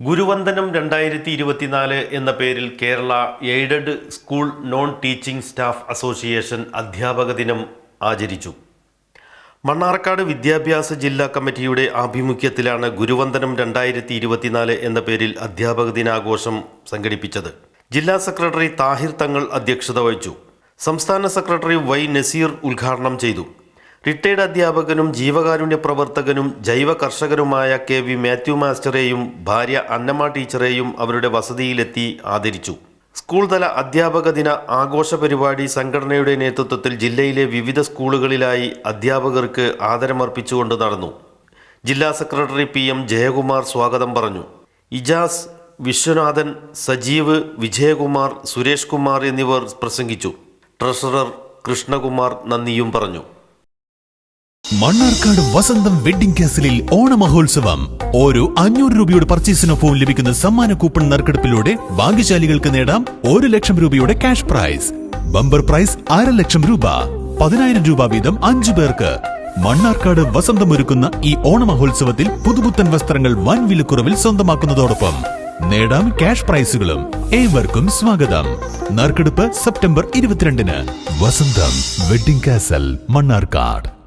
ഗുരുവന്ദനം രണ്ടായിരത്തി ഇരുപത്തിനാല് എന്ന പേരിൽ Kerala aided school non teaching staff association അധ്യാപക ദിനം ആചരിച്ചു. മണ്ണാർക്കാട് വിദ്യാഭ്യാസ ജില്ലാ കമ്മിറ്റിയുടെ ആഭിമുഖ്യത്തിലാണ് ഗുരുവന്ദനം രണ്ടായിരത്തി ഇരുപത്തിനാല് എന്ന പേരിൽ അധ്യാപക ദിനാഘോഷം സംഘടിപ്പിച്ചത്. ജില്ലാ സെക്രട്ടറി താഹിർ തങ്ങൾ അധ്യക്ഷത വഹിച്ചു. സംസ്ഥാന സെക്രട്ടറി വൈ നസീർ ഉദ്ഘാടനം ചെയ്തു. റിട്ടയർഡ് അധ്യാപകനും ജീവകാരുണ്യ പ്രവർത്തകനും ജൈവ കർഷകരുമായ കെ വി മാത്യു മാസ്റ്ററെയും ഭാര്യ അന്നമ്മ ടീച്ചറെയും അവരുടെ വസതിയിലെത്തി ആദരിച്ചു. സ്കൂൾ തല അധ്യാപക ദിന ആഘോഷ പരിപാടി സംഘടനയുടെ നേതൃത്വത്തിൽ ജില്ലയിലെ വിവിധ സ്കൂളുകളിലായി അധ്യാപകർക്ക് ആദരമർപ്പിച്ചുകൊണ്ട് നടന്നു. ജില്ലാ സെക്രട്ടറി പി എം ജയകുമാർ സ്വാഗതം പറഞ്ഞു. ഇജാസ് വിശ്വനാഥൻ സജീവ് വിജയകുമാർ സുരേഷ് കുമാർ എന്നിവർ പ്രസംഗിച്ചു. ട്രഷറർ കൃഷ്ണകുമാർ നന്ദിയും പറഞ്ഞു. മണ്ണാർക്കാട് വസന്തം വെഡിംഗ് കാസലിൽ ഓണമഹോത്സവം. ഓരോ അഞ്ഞൂറ് രൂപയുടെ പർച്ചേസിനൊപ്പവും ലഭിക്കുന്ന സമ്മാന കൂപ്പൺ നറുക്കെടുപ്പിലൂടെ ഭാഗ്യശാലികൾക്ക് നേടാം ഒരു ലക്ഷം രൂപയുടെ ക്യാഷ് പ്രൈസ് ബമ്പർ പ്രൈസ് അര ലക്ഷം രൂപ. പതിനായിരം രൂപ വീതം അഞ്ചു പേർക്ക്. മണ്ണാർക്കാട് വസന്തമൊരുക്കുന്ന ഈ ഓണമഹോത്സവത്തിൽ പുതുപുത്തൻ വസ്ത്രങ്ങൾ വൻ വിലക്കുറവിൽ സ്വന്തമാക്കുന്നതോടൊപ്പം നേടാം ക്യാഷ് പ്രൈസുകളും ഏവർക്കും സ്വാഗതം. നറുക്കെടുപ്പ് സെപ്റ്റംബർ ഇരുപത്തിരണ്ടിന്. വസന്തം വെഡിംഗ് കാസൽ മണ്ണാർക്കാട്.